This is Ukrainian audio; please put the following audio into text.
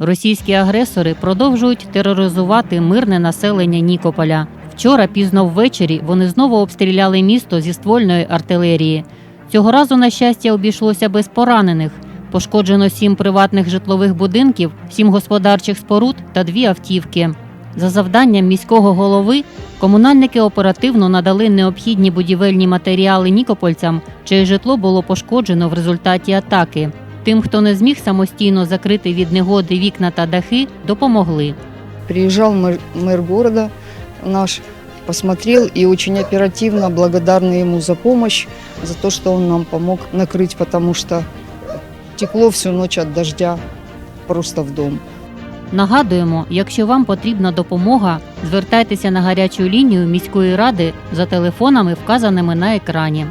Російські агресори продовжують тероризувати мирне населення Нікополя. Вчора пізно ввечері вони знову обстріляли місто зі ствольної артилерії. Цього разу, на щастя, обійшлося без поранених. Пошкоджено сім приватних житлових будинків, сім господарчих споруд та дві автівки. За завданням міського голови комунальники оперативно надали необхідні будівельні матеріали нікопольцям, чиє житло було пошкоджено в результаті атаки. Тим, хто не зміг самостійно закрити від негоди вікна та дахи, допомогли. Приезжал мэр, мэр города наш, посмотрел и очень оперативно благодарны ему за помощь, за то, что он нам помог накрыть, потому что текло всю ночь от дождя просто в дом. Нагадуємо, якщо вам потрібна допомога, звертайтеся на гарячу лінію міської ради за телефонами, вказаними на екрані.